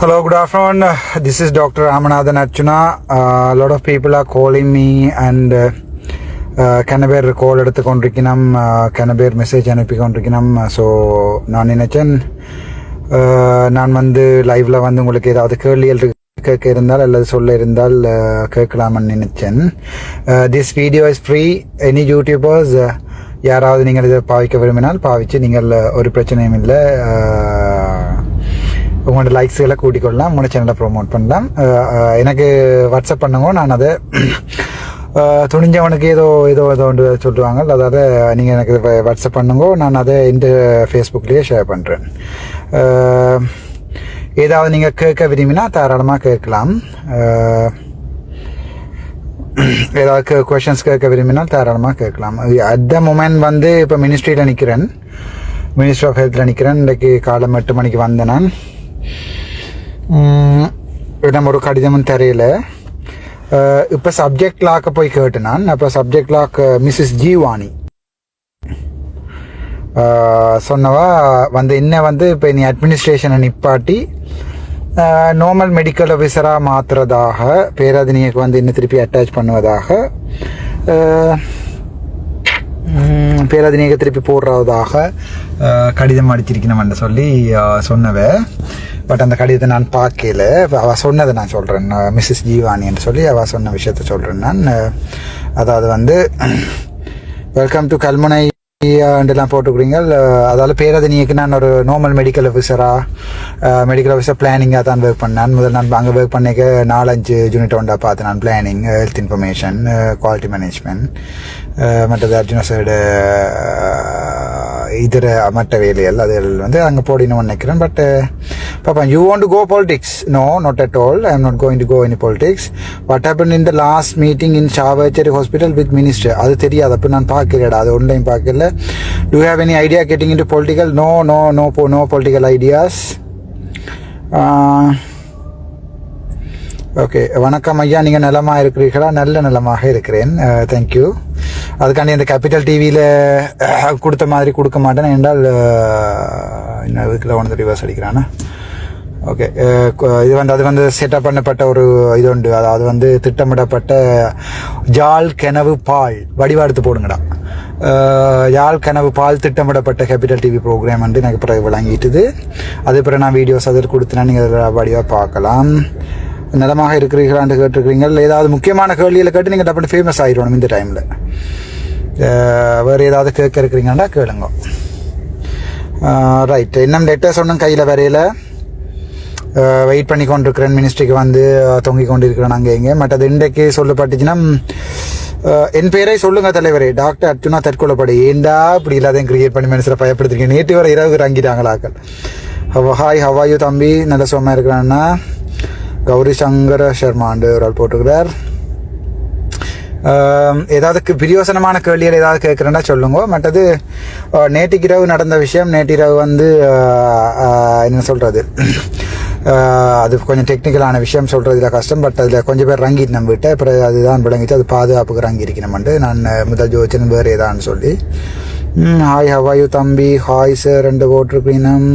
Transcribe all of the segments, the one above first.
Hello, good afternoon. This This is Dr. Ramanathan Archuna. Uh, a lot of people are calling me and uh, கன பேர் கால் எடுத்து கொண்டிருக்கணும் கன பேர் message அனுப்பி கொண்டிருக்கணும் ஸோ நான் நினைச்சேன் uh, நான் வந்து லைவ்ல வந்து உங்களுக்கு ஏதாவது கேள்விகள் கேட்க இருந்தால் அல்லது சொல்ல இருந்தால் uh, கேட்கலாம்னு நினைச்சேன் this video is free any YouTubers யாராவது நீங்கள் இதை பாவிக்க விரும்பினால் பாவிச்சு நீங்கள் uh, ஒரு பிரச்சனையும் இல்லை uh, உங்களோட லைக்ஸ்களை கூட்டிக்கொள்ளலாம். உங்களோட சேனலை ப்ரொமோட் பண்ணலாம். எனக்கு வாட்ஸ்அப் பண்ணுங்க. நான் அதை துணிஞ்சவனுக்கு ஏதோ ஏதோ ஏதோ ஒன்று சொல்லுவாங்க. அதாவது நீங்கள் எனக்கு வாட்ஸ்அப் பண்ணுங்க. நான் அதை இந்த ஃபேஸ்புக்லேயே ஷேர் பண்ணுறேன் ஏதாவது நீங்கள் கேட்க விரும்பினா தாராளமாக கேட்கலாம். ஏதாவது கொஷின்ஸ் கேட்க விரும்பினால் தாராளமாக கேட்கலாம். அட் த மூமெண்ட் வந்து இப்போ மினிஸ்ட்ரியில் நிற்கிறேன் மினிஸ்ட்ரி ஆஃப் ஹெல்த்தில் நிற்கிறேன் இன்றைக்கு காலம் எட்டு மணிக்கு வந்தேன் நான். நம்ம ஒரு கடிதமும் தெரியல. இப்போ சப்ஜெக்ட் லாக்க போய் கேட்டு நான் அப்போ சப்ஜெக்ட் லாக் மிஸ்ஸஸ் ஜீவானி. சொன்னவா வந்து என்ன வந்து இப்போ நீ அட்மினிஸ்ட்ரேஷனை நிப்பாட்டி நார்மல் மெடிக்கல் ஆஃபீஸராக மாற்றுறதாக பேராதினியக்கு வந்து இன்னும் திருப்பி அட்டாச் பண்ணுவதாக அஹ், திருப்பி போடுறதாக கடிதம் அடிச்சிருக்கணும்னு சொல்லி சொன்னவ. பட் அந்த கடிதத்தை நான் பார்க்கல. அவள் அவ சொன்னதை நான் சொல்கிறேன் மிஸ்ஸஸ் ஜீவானி என்று சொல்லி அவ சொன்ன விஷயத்த சொல்கிறேன் நான். அதாவது வந்து வெல்கம் டு கல்முனை எல்லாம் போட்டுக்கிறீங்க. அதாவது பேரதினியக்கு நான் ஒரு நார்மல் மெடிக்கல் ஆஃபீஸராக மெடிக்கல் ஆஃபீஸர் பிளானிங்காக தான் ஒர்க் பண்ணேன். முதல் நான் அங்கே ஒர்க் பண்ணிக்க நாலஞ்சு யூனிட் ஒன்றா பார்த்து நான் planning health information quality management மற்றது அர்ஜுன சைடு இதர மற்ற வேலைகள் அது வந்து அங்கே போடினு நினைக்கிறேன். பட் பாப்பா you want to go politics no not at all I am not going to go in politics what happen in the last meeting in Chavacheri hospital with minister அது தெரியாது. அப்போ நான் பார்க்கலடா. அது ஒன்றையும் பார்க்கல. Do have any idea getting in to political no no no போ no political ideas okay வணக்கம் ஐயா. நீங்கள் நலமாக இருக்கிறீர்களா? நல்ல நலமாக இருக்கிறேன். Uh, தேங்க்யூ அதுக்காண்டி அந்த கேபிட்டல் டிவியில் கொடுத்த மாதிரி கொடுக்க மாட்டேன். என்றால் அஹ், uh, இன்னும் இதுக்குள்ள ஒன்று ரிவர்ஸ் அடிக்கிறானா? ஓகே uh, இது வந்து அது வந்து செட்டப் பண்ணப்பட்ட ஒரு இது உண்டு. அதாவது வந்து திட்டமிடப்பட்ட ஜால் கனவு பால் வடிவாடுத்து போடுங்கடா. யாழ் கனவு பால் திட்டமிடப்பட்ட கேபிட்டல் டிவி ப்ரோக்ராம் வந்து எனக்கு பிறகு விளங்கிட்டுது அது பிறகு நான் வீடியோஸ் அதில் கொடுத்தேன்னா நீங்கள் அதில் வடிவாக பார்க்கலாம். நலமாக இருக்கிறீர்களான்னு கேட்டிருக்கிறீங்க. ஏதாவது முக்கியமான கேள்வியில் கேட்டு நீங்கள் டப்புனு ஃபேமஸ் ஆகிடணும் இந்த டைமில் வேறு ஏதாவது கேட்க இருக்கிறீங்கன்னா கேளுங்க. ரைட் இன்னும் லெட்டர்ஸ் ஒன்றும் கையில் வரையில. வெயிட் பண்ணி கொண்டிருக்கிறேன். மினிஸ்ட்ரிக்கு வந்து தொங்கி கொண்டிருக்கிறேன் அங்கே இங்கே. மற்றது இன்றைக்கு சொல்லப்பட்டுச்சுன்னா என் பேரை சொல்லுங்க தலைவரே. டாக்டர் அர்ஜுனா தற்கொலைப்படி. ஏண்டா இப்படி இல்லாதையும் கிரியேட் பண்ணி மனசில் பயப்படுத்திருக்கேன் நேற்று வரை இரவு இறங்கிட்டாங்களாக்கள் ஹவ ஹாய் ஹவாயு தம்பி? நல்ல சுகமாக இருக்கிறான்னா கௌரி சங்கர சர்மாண்டு ஒரு ஆள் போட்டுக்கிறார் ஏதாவது பிரியோசனமான கேள்விகள் ஏதாவது கேட்குறேன்னா சொல்லுங்க. மற்றது நேற்றுக்கிரவு நடந்த விஷயம் நேற்றிரவு வந்து என்ன சொல்கிறது அது கொஞ்சம் டெக்னிக்கலான விஷயம் சொல்கிறதுல கஷ்டம் பட் அதில் கொஞ்சம் பேர் ரங்கிட்டு நம்ம விட்ட. அப்புறம் அதுதான் விளங்கிட்டு அது பாதுகாப்புக்கு ரங்கி இருக்கணும்ட்டு நான் முதல் ஜோச்சன் வேறு ஏதான்னு சொல்லி. ஹாய் ஹவாயு தம்பி? ஹாய் சார் ரெண்டு போட்டிருக்கீனம்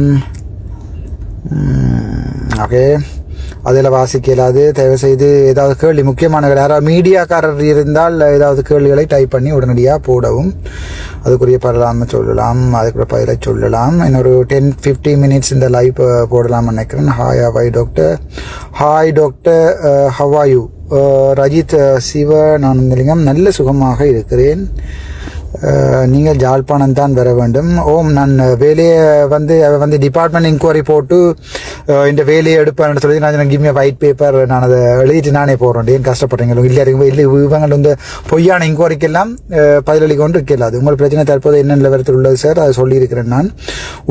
ஓகே அதில் வாசிக்கலாது தயவு செய்து ஏதாவது கேள்வி முக்கியமான யாராவது மீடியாக்காரர் இருந்தால் ஏதாவது கேள்விகளை டைப் பண்ணி உடனடியாக போடவும். அதுக்குரிய பரலாம சொல்லலாம் அதுக்குரிய பதிலை சொல்லலாம். இன்னொரு டென் ஃபிஃப்டி மினிட்ஸ் இந்த லைவ் போடலாம்னு நினைக்கிறேன். Hi how are you doctor hi doctor how are you Rajith uh, ah, Sivananthalingam நல்ல சுகமாக இருக்கிறேன். நீங்கள் ஜாழ்ப்பாணம் தான் வர வேண்டும். ஓம் நான் வேலையை வந்து வந்து டிபார்ட்மெண்ட் இன்கொயரி போட்டு இந்த வேலையை எடுப்பேன் சொல்லி நான் கிவ் ஒயிட் பேப்பர் நான் அதை எழுதிட்டு நானே போகிறேன் ஏன் கஷ்டப்படுறீங்களோ? இல்லை இருக்கும் இல்லை இவங்க வந்து பொய்யான இன்கொயரிக்கெல்லாம் பதிலளிக்க ஒன்று கொண்டு இருக்கலாது. உங்கள் பிரச்சனை தற்போது என்ன நிலவரத்தில் உள்ளது சார் அதை சொல்லியிருக்கிறேன் நான்.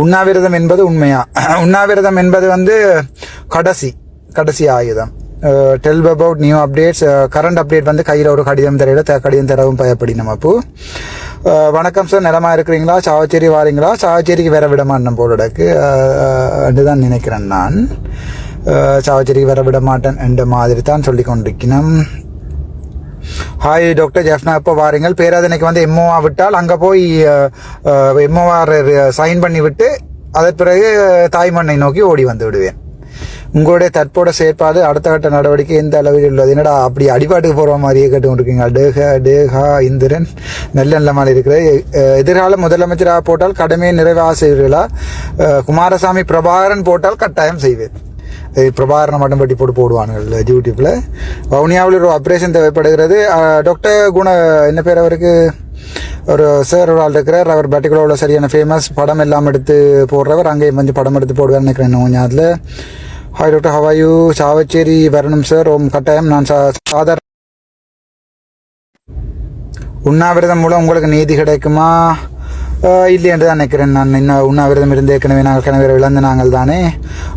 உண்ணாவிரதம் என்பது உண்மையா? உண்ணாவிரதம் என்பது வந்து கடைசி கடைசி ஆயுதம். Tell about new updates current update வந்து கையில் ஒரு கடிதம் தரையில் கடிதம் தரவும் பயப்படி நம்ம அப்போ. வணக்கம் சார். நிலமா இருக்கிறீங்களா? சாவச்சேரி வாரீங்களா? சாவச்சேரிக்கு வேற விட மாட்டேன் போலடக்கு தான் நினைக்கிறேன் நான். சாவச்சேரிக்கு வர விட மாட்டேன் என்ற மாதிரி தான் சொல்லி கொண்டிருக்கணும் ஹாய் டாக்டர் ஜெஃப்னா இப்போ வாருங்கள்? பேராதனைக்கு வந்து எம்ஓவா விட்டால் அங்கே போய் எம்ஓஆர் சைன் பண்ணி விட்டு அதன் பிறகு தாய்மண்ணை நோக்கி ஓடி வந்து விடுவேன். உங்களுடைய தற்போட செயற்பாடு அடுத்த கட்ட நடவடிக்கை எந்த அளவில் உள்ளது? என்னடா அப்படி அடிபாட்டுக்கு போகிற மாதிரியே கேட்டுக்கொண்டிருக்கீங்க. டேக டேகா இந்திரன். நல்ல நல்ல மாதிரி இருக்கிறது. எதிர்கால முதலமைச்சராக போட்டால் கடமையை நிறைவாக செய்வீர்களா குமாரசாமி பிரபாகரன் போட்டால் கட்டாயம் செய்வேன். பிரபாகரனை மட்டும் பட்டி போட்டு போடுவானுங்கள் யூடியூப்பில் வவுனியாவில் ஒரு ஆப்ரேஷன் தேவைப்படுகிறது. டாக்டர் குண என்ன பேர் அவருக்கு? ஒரு சார் ஒரு ஆள் இருக்கிறார். அவர் பர்டிகுலரில் சரியான ஃபேமஸ் படம் எல்லாம் எடுத்து போடுறவர். அங்கேயும் வந்து படம் எடுத்து போடுவார் நினைக்கிறேன். இன்னும் கொஞ்சம் அதில். ஹாய் டாக்டர் ஹவாயு சாவச்சேரி வரணும் சார் ஓம் கட்டாயம் நான் சா சாதாரண உண்ணாவிரதம் மூலம் உங்களுக்கு நீதி கிடைக்குமா இல்லை என்று தான் நினைக்கிறேன் நான் இன்னும் உண்ணாவிரதம் இருந்து ஏற்கனவே நாங்கள் கணவரை இழந்த நாங்கள் தானே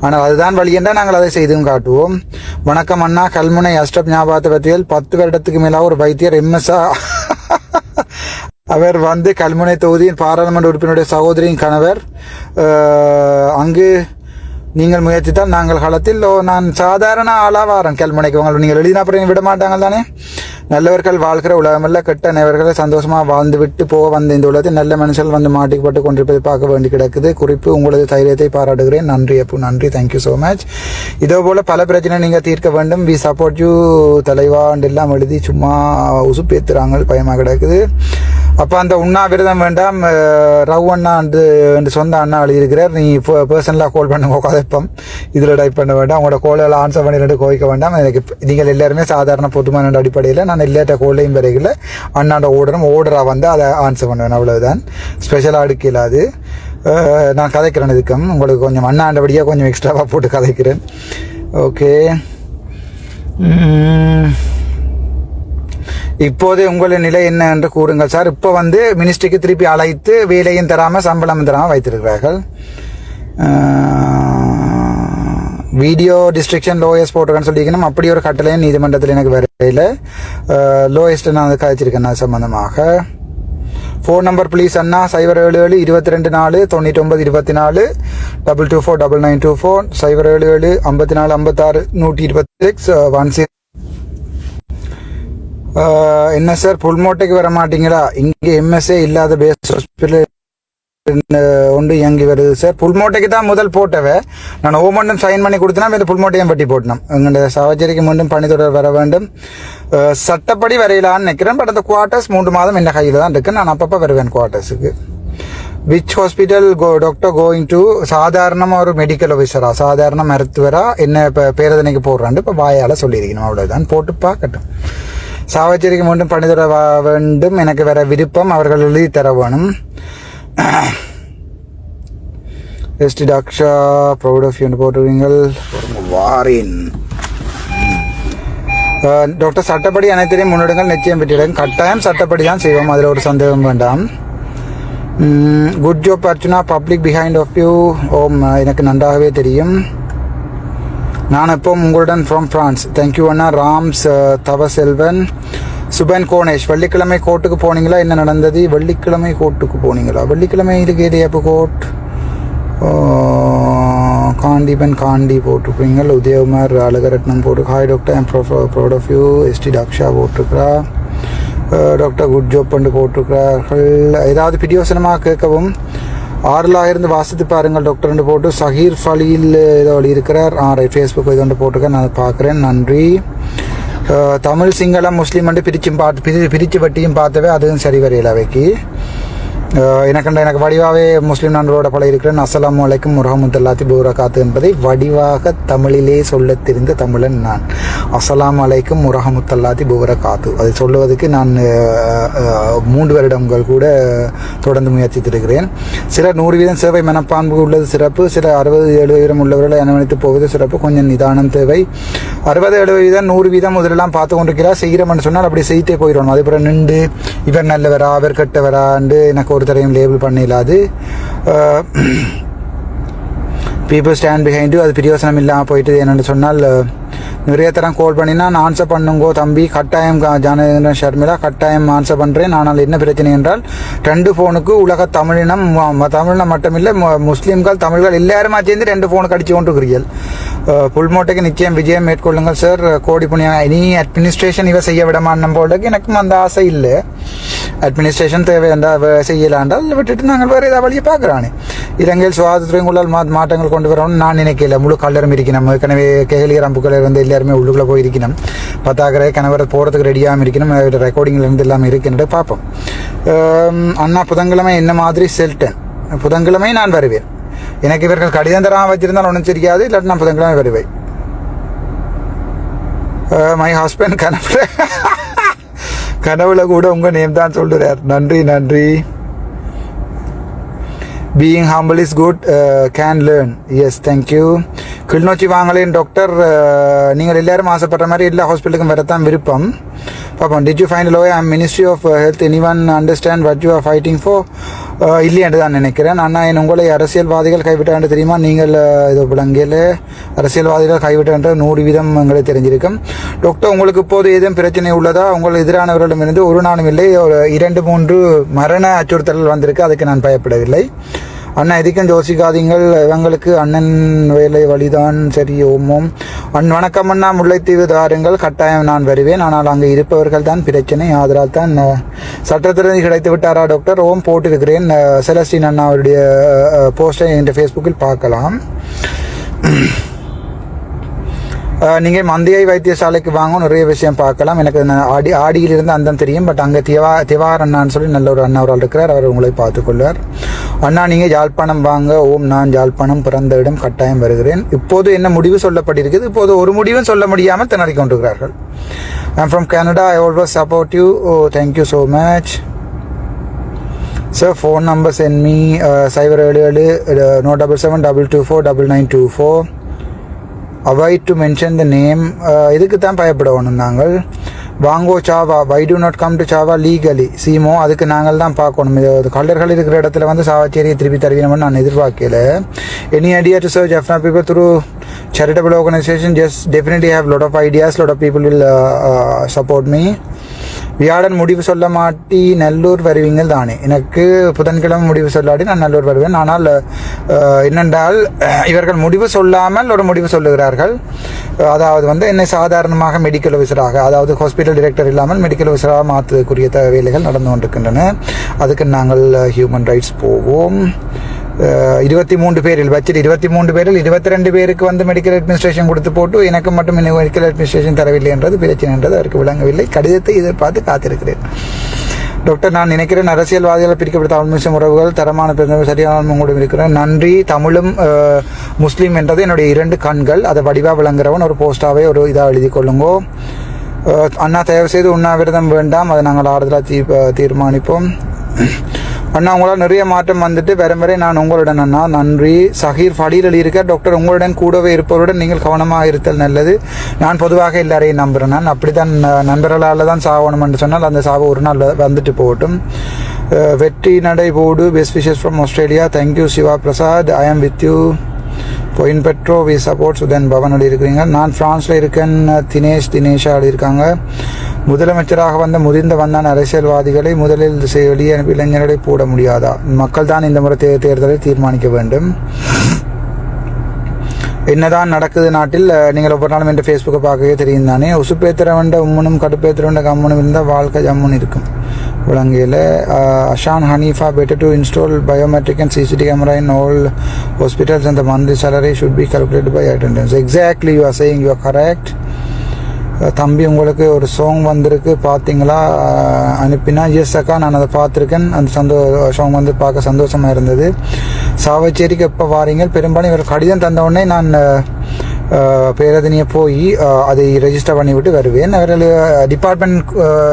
ஆனால் அதுதான் வழி என்றால் நாங்கள் அதை செய்தும் காட்டுவோம் வணக்கம் அண்ணா கல்முனை அஷ்டப் ஞாபகத்தை பற்றியல் பத்து வருடத்துக்கு மேலாக ஒரு வைத்தியர் எம்எஸ்ஆ அவர் வந்து கல்முனை தொகுதியின் பாராளுமன்ற உறுப்பினருடைய சகோதரியின் கணவர் அங்கு நீங்கள் முயற்சித்தால் நாங்கள் காலத்தில் ஓ, நான் சாதாரண ஆளாவாரன் கல்முனைக்கு உங்களை நீங்கள் எழுதினா அப்புறம் விட மாட்டாங்க தானே? நல்லவர்கள் வாழ்கிற உலகமல்ல கெட்ட நபர்களை சந்தோஷமாக வாழ்ந்து விட்டு போக வந்த இந்த உலகத்தில் நல்ல மனுஷர்கள் வந்து மாட்டிக்கப்பட்டு கொண்டிருப்பதை பார்க்க வேண்டி கிடக்குது. குறிப்பு உங்களது தைரியத்தை பாராட்டுகிறேன். நன்றி அப்போ நன்றி. தேங்க்யூ ஸோ மச் இதே போல் பல பிரச்சனை நீங்கள் தீர்க்க வேண்டும். வி சப்போர்ட் யூ தலைவாண்டு எல்லாம் எழுதி சும்மா உசுப்பேத்துறாங்க பயமாக கிடக்குது. அப்போ அந்த உண்ணாவிரதம் வேண்டாம் ரவ் அண்ணா என்று என்று சொந்த அண்ணா எழுதியிருக்கிறார். நீ பர்சனலாக கால் பண்ணுங்க கதைப்பம் இதில் டைப் பண்ண வேண்டாம். உங்களோட கோலில் ஆன்சர் பண்ணிட்டு கோவிக்க வேண்டாம். எனக்கு நீங்கள் எல்லாருமே சாதாரண பொதுமான அடிப்படையில் நான் எல்லாட்ட கோல்லையும் வரையில் அண்ணாண்ட ஓடணும் ஓடராக வந்து அதை ஆன்சர் பண்ணுவேன். அவ்வளவுதான். ஸ்பெஷலாக அடுக்கல அது நான் கதைக்கிறேன் இதுக்கும். உங்களுக்கு கொஞ்சம் அண்ணாண்டபடியாக கொஞ்சம் எக்ஸ்ட்ராவாக போட்டு கதைக்கிறேன். ஓகே இப்போது உங்களின் நிலை என்ன என்று கூறுங்கள். சார் இப்போ வந்து மினிஸ்ட்ரிக்கு திருப்பி அழைத்து வேலையும் தராமல் சம்பளம் தராமல் வைத்திருக்கிறார்கள். வீடியோ டிஸ்ட்ரிக்ஷன் லோயஸ்ட் போட்டிருக்கேன்னு சொல்லிக்கணும். அப்படி ஒரு கட்டளையும் நீதிமன்றத்தில் எனக்கு வரையில லோயஸ்ட் நான் வந்து கதைச்சிருக்கேன் அது சம்பந்தமாக. ஃபோன் நம்பர் ப்ளீஸ் அண்ணா சைபர் ஏழு ஏழு இருபத்தி ரெண்டு நாலு தொண்ணூற்றி ஒன்பது இருபத்தி நாலு double two four double nine two four சைபர் ஏழு ஏழு ஐம்பத்தி நாலு ஐம்பத்தாறு நூற்றி இருபத்தி சிக்ஸ் ஒன் சிக்ஸ் என்ன சார் புல்மோட்டைக்கு வர மாட்டீங்களா? இங்கே எம்எஸ்ஏ இல்லாத பேஸ் ஹாஸ்பிட்டல் ஒன்று இயங்கி வருது சார் புல்மோட்டைக்கு தான் முதல் போட்டவ. நான் ஓமண்டும் சைன் பண்ணி கொடுத்தனா இந்த புல்மோட்டையும் பட்டி போட்டணும் எங்களுடைய சவச்சரிக்கு மீண்டும் பணி தொடர் வர வேண்டும். சட்டப்படி வரையலான்னு நினைக்கிறேன் பட் அந்த குவார்ட்டர்ஸ் மூன்று மாதம் என்ன கையில் தான் இருக்கு. நான் அப்பப்போ வருவேன் குவார்ட்டர்ஸுக்கு which hospital go doctor going to சாதாரணமாக ஒரு மெடிக்கல் ஆஃபீஸரா சாதாரண மருத்துவரா? என்ன இப்போ பேரதனைக்கு போடுறான்னு இப்போ வாயால் சொல்லியிருக்கணும். அவ்வளோதான் போட்டு பார்க்கட்டும். சாவச்சேரிக்கு மீண்டும் பணிதர வேண்டும். எனக்கு வேற விருப்பம். அவர்கள் எழுதி தர வேணும். எஸ்டி டாக்ஷா ப்ரௌட் ஆஃப் யூன்னு போட்டுருவீங்கள். வாரின். டாக்டர் சட்டப்படி அனைத்தையும் முன்னெடுங்கள். நிச்சயம் பெற்றிடும் கட்டாயம் சட்டப்படி தான் செய்வோம். அதில் ஒரு சந்தேகம் வேண்டாம். Good job Archuna public behind of you ஓம் எனக்கு நன்றாகவே தெரியும். நான் எப்போ உங்களுடன் ஃப்ரம் ஃப்ரான்ஸ் தேங்க்யூ அண்ணா. ராம்ஸ் தவ தவசெல்வன் சுபன் கோணேஷ் வெள்ளிக்கிழமை கோர்ட்டுக்கு போனீங்களா? என்ன நடந்தது? வெள்ளிக்கிழமை கோர்ட்டுக்கு போனீங்களா? வெள்ளிக்கிழமை இருக்கிறது எப்போ கோர்ட்? காண்டிபன் காண்டி போட்டிருப்பீங்கள் உதயகுமார் அழகரட்னம் போட்டு hi doctor I'm proud of you ST Daksha போட்டிருக்கிறா. Doctor good job பண்ணி போட்டிருக்கிறார்கள். ஏதாவது பிரியோசனமாக கேட்கவும்? ஆறுலாக இருந்து வாசித்து பாருங்கள் டாக்டர்னு போட்டு சஹீர் ஃபலியில் ஏதோ வழி இருக்கிறார். ஆ ரைட் ஃபேஸ்புக் இது வந்து போட்டிருக்கேன் நான் பார்க்குறேன். நன்றி. தமிழ் சிங்களம் முஸ்லீம் வந்து பிரிச்சும் பார்த்து பிரி பிரித்து வட்டியும் பார்த்தவே அதுவும் சரி வரையில் அவைக்கு. எனக்கண்ட எனக்கு வடிவாகவே முஸ்லீம் நண்பரோட பல இருக்கிறேன் அஸ்லாம் வலைக்கும் முரஹமத்துல்லாத்தி பூரகாத்து என்பதை வடிவாக தமிழிலே சொல்ல தெரிந்த தமிழன் நான். அஸ்லாம் அலைக்கும் முரஹமுத்தல்லாத்தி பூரகாத்து அதை சொல்லுவதற்கு நான் மூன்று வருடங்கள் கூட தொடர்ந்து முயற்சித்திருக்கிறேன். சில நூறு வீதம் சேவை மனப்பான்பு உள்ளது சிறப்பு. சில அறுபது எழுபது வீதம் உள்ளவர்களை அனுமதித்து போவது சிறப்பு. கொஞ்சம் நிதானம் தேவை. அறுபது எழுபது வீதம் நூறு வீதம் முதலெல்லாம் பார்த்து கொண்டிருக்கிறார். செய்கிறோம்னு சொன்னால் அப்படி செய்தே போயிடணும் போல் நின்று இவர் நல்லவரா அவர் கெட்டவரான்னு எனக்கு ஒரு ஒருத்தரையும் லேபிள் பண்ணிடலாது பீப்புள் ஸ்டாண்ட் பிஹைண்ட் அது பிரயோசனம் இல்லாமல் போயிட்டு என்னென்னு சொன்னால் நிறைய தரம் கால் பண்ணினா நான் ஆன்சர் பண்ணுங்கோ தம்பி கட்டாயம் ஜானகேந்திரன் ஷர்மிளா கட்டாயம் ஆன்சர் பண்ணுறேன் ஆனால் என்ன பிரச்சனை என்றால் ரெண்டு ஃபோனுக்கு உலக தமிழினம் தமிழினம் மட்டுமில்லை முஸ்லீம்கள் தமிழ்கள் எல்லாருமா சேர்ந்து ரெண்டு ஃபோனுக்கு அடித்து கொண்டிருக்கிறீர்கள். அஹ், புல்மோட்டைக்கு நிச்சயம் விஜயம் மேற்கொள்ளுங்கள் சார் கோடி புண்ணியம் இனி அட்மினிஸ்ட்ரேஷன் இவ செய்ய விடமான்னும் போலக்கு எனக்கும் அந்த ஆசை இல்லை. அட்மினிஸ்ட்ரேஷன் தேவை செய்யலாண்டால் விட்டுட்டு நாங்கள் வேறு ஏதாவது வழியை பார்க்குறானே. இலங்கையில் சுகாதாரத்துறைக்குள்ளால் மா மாற்றங்கள் கொண்டு வரணும்னு நான் நினைக்கல. முழு கல்லரும் இருக்கணும் ஏற்கனவே கேகலியர் அம்புக்கள் இருந்து எல்லாருமே உள்ளுக்குள்ளே போய் இருக்கணும் பத்தாக்கரை கணவர் போகிறதுக்கு ரெடியாகவும் இருக்கணும் ரெக்கார்டிங்கில் இருந்து எல்லாமே இருக்குன்னு பார்ப்போம். அண்ணா புதன்கிழமை என்ன மாதிரி செல்டன் புதன்கிழமை நான் வருவேன். எனக்கு இவர்கள் கடிதம் தராமல் வச்சிருந்தால் ஒன்றும் தெரியாது. இல்லாட்டி நான் புதன்கிழமை வருவேன். மை ஹஸ்பண்ட் கனவுல கனவுல கூட உங்க நேம் தான் சொல்லுறார். நன்றி நன்றி. Being humble is good can learn yes thank you Kilinochchi வாங்கலேன் doctor uh, நீங்கள் எல்லாரும் ஆசைப்படுற மாதிரி எல்லா ஹாஸ்பிட்டலுக்கும் வரத்தான் விருப்பம். பாப்போம் did you find low I'm ministry of health any one understand what you are fighting for இல்லையென்று தான் நினைக்கிறேன். அண்ணா என் உங்களை அரசியல்வாதிகள் கைவிட்டான் தெரியுமா? நீங்கள் இது விளங்கியில் அரசியல்வாதிகள் கைவிட்டான்ற நூறு வீதம் எங்களுக்கு தெரிஞ்சிருக்கும். டாக்டர் உங்களுக்கு இப்போது ஏதும் பிரச்சனை உள்ளதா? உங்கள் எதிரானவர்களிடமிருந்து ஒரு நாளும் இல்லை. ஒரு இரண்டு மூன்று மரண அச்சுறுத்தல் வந்திருக்கு. அதுக்கு நான் பயப்படவில்லை. அண்ணா எதுக்கும் யோசிக்காதீங்கள். இவங்களுக்கு அண்ணன் வேலை வழிதான் சரி ஓமோம் அன் வணக்கம் அண்ணா முல்லைத்தீவு தாருங்கள். கட்டாயம் நான் வருவேன். ஆனால் அங்கே இருப்பவர்கள் தான் பிரச்சனை. ஆதலால் தான் அஹ், கிடைத்து விட்டாரா டாக்டர்? ஓம் போட்டிருக்கிறேன். செலஸ்டின் அண்ணா அவருடைய போஸ்டை என்ற ஃபேஸ்புக்கில் பார்க்கலாம். நீங்கள் நீங்க வைத்தியசாலைக்கு வாங்க நிறைய விஷயம் பார்க்கலாம். எனக்கு நான் ஆடி ஆடியிலிருந்து அந்த தெரியும் பட் அங்கே திவா திவார் அண்ணான்னு சொல்லி நல்ல ஒரு அண்ணா ஒரு இருக்கிறார். அவர் உங்களை பார்த்துக்கொள்வார். அண்ணா நீங்கள் யாழ்ப்பாணம் வாங்க. ஓம் நான் யாழ்ப்பாணம் பிறந்த இடம் கட்டாயம் வருகிறேன். இப்போது என்ன முடிவு சொல்லப்பட்டிருக்குது இப்போது ஒரு முடிவும் சொல்ல முடியாமல் திணறிக் கொண்டிருக்கிறார்கள். I'm from Canada I always support you oh thank you so much sir phone number send me சைபர் ஏழு ஏழு no double seven double two four double nine two four avoid to mention the name இதுக்கு தான் பயப்படணும் நாங்கள். வாங்கோ Chava why do not come to Chava legally சீமோ அதுக்கு நாங்கள் தான் பார்க்கணும். இது கல்லர்கள் இருக்கிற இடத்துல வந்து சாவாச்சேரியை திருப்பி தருவீங்கன்னு நான் எதிர்பார்க்கல. Any idea to serve Jaffna people through charitable organization? Just definitely have lot of ideas. Lot of people will uh, uh, support me. வியாழன் முடிவு சொல்ல மாட்டி நல்லூர் வருவீங்க தானே. எனக்கு புதன்கிழமை முடிவு சொல்லாட்டி நான் நல்லூர் வருவேன். ஆனால் என்னென்றால் இவர்கள் முடிவு சொல்லாமல் ஒரு முடிவு சொல்லுகிறார்கள். அதாவது வந்து என்னை சாதாரணமாக மெடிக்கல் ஆஃபீஸராக அதாவது ஹாஸ்பிட்டல் டிரெக்டர் இல்லாமல் மெடிக்கல் ஆஃபீஸராக மாற்றுக்குரிய வேலைகள் நடந்து கொண்டிருக்கின்றன. அதுக்கு நாங்கள் ஹியூமன் ரைட்ஸ் போவோம். இருபத்தி மூன்று பேரில் பட்ஜெட் இருபத்தி மூன்று பேரில் இருபத்தி ரெண்டு பேருக்கு வந்து மெடிக்கல் அட்மினிஸ்ட்ரேஷன் கொடுத்து போட்டு எனக்கு மட்டும் இன்னும் மெடிக்கல் அட்மினிஸ்ட்ரேஷன் தரவில்லை என்றது பிரச்சனை என்றது அவருக்கு விளங்கவில்லை. கடிதத்தை எதிர்பார்த்து காத்திருக்கிறேன். டாக்டர் நான் நினைக்கிறேன் அரசியல்வாதிகள் பிரிக்கப்பட்ட தமிழ் முஸ்லீம் உறவுகள் தரமான பிறந்தவர் சரியான கூட இருக்கிறேன். நன்றி. தமிழும் முஸ்லீம் என்றது என்னுடைய இரண்டு கண்கள். அதை வடிவா விளங்குறவன் ஒரு போஸ்டாவே ஒரு இதாக எழுதி கொள்ளுங்கோ. அண்ணா தயவு செய்து உண்ணாவிரதம் வேண்டாம். அதை நாங்கள் ஆறுதலாக தீ தீர்மானிப்போம். அண்ணா உங்களால் நிறைய மாற்றம் வந்துட்டு வரும் வரை நான் உங்களுடன் அண்ணா. நன்றி. சஹீர் ஃபடீல் இருக்க டாக்டர் உங்களுடன் கூடவே இருப்பவருடன் நீங்கள் கவனமாக இருத்தல் நல்லது. நான் பொதுவாக எல்லாரையும் நம்புகிறேன் நான் அப்படிதான் அஹ், நண்பர்களால் தான் சாகணும் என்று சொன்னால் அந்த சாவு ஒரு நாள் வந்துட்டு போகட்டும். வெற்றி நடை போடு. Best wishes from Australia thank you Siva Prasad I am with you Point Pedro we support Suthan Pavan இருக்கிறீங்க. நான் ஃப்ரான்ஸில் இருக்கேன். தினேஷ் தினேஷா இருக்காங்க. முதலமைச்சராக வந்த முதிர்ந்த வந்தான் அரசியல்வாதிகளை முதலில் வெளியே இளைஞர்களை போட முடியாதா? மக்கள் தான் இந்த முறை தே- தேர்தலை தீர்மானிக்க வேண்டும். என்னதான் நடக்குது நாட்டில் நீங்கள் ஒவ்வொரு நாளும் என்ற ஃபேஸ்புக்கை பார்க்கவே தெரியும் தானே? உசுப்பேத்திரவண்ட உம்முனும் உம்மனும் கடுப்பேத்திர கம்மனும் இருந்தால் வாழ்க்கை ஜம்முன்னு இருக்கும். விலங்கையில் Ashan Haneefa better to install biometric and CCD camera in all hospitals அந்த monthly salary should be calculate by attendance. Exactly you are saying you are correct தம்பி உங்களுக்கு ஒரு சாங் வந்திருக்கு பார்த்தீங்களா அனுப்பினா எஸ் அக்கா நான் அதை பார்த்துருக்கேன். அந்த சந்தோ சாங் வந்து பார்க்க சந்தோஷமாக இருந்தது. சாவச்சேரிக்கு எப்போ வாரீங்க? பெரும்பாலும் இவர் கடிதம் தந்த உடனே நான் அஹ், பேரதனியை போய் அதை ரெஜிஸ்டர் பண்ணிவிட்டு வருவேன். அவர்கள் டிபார்ட்மெண்ட்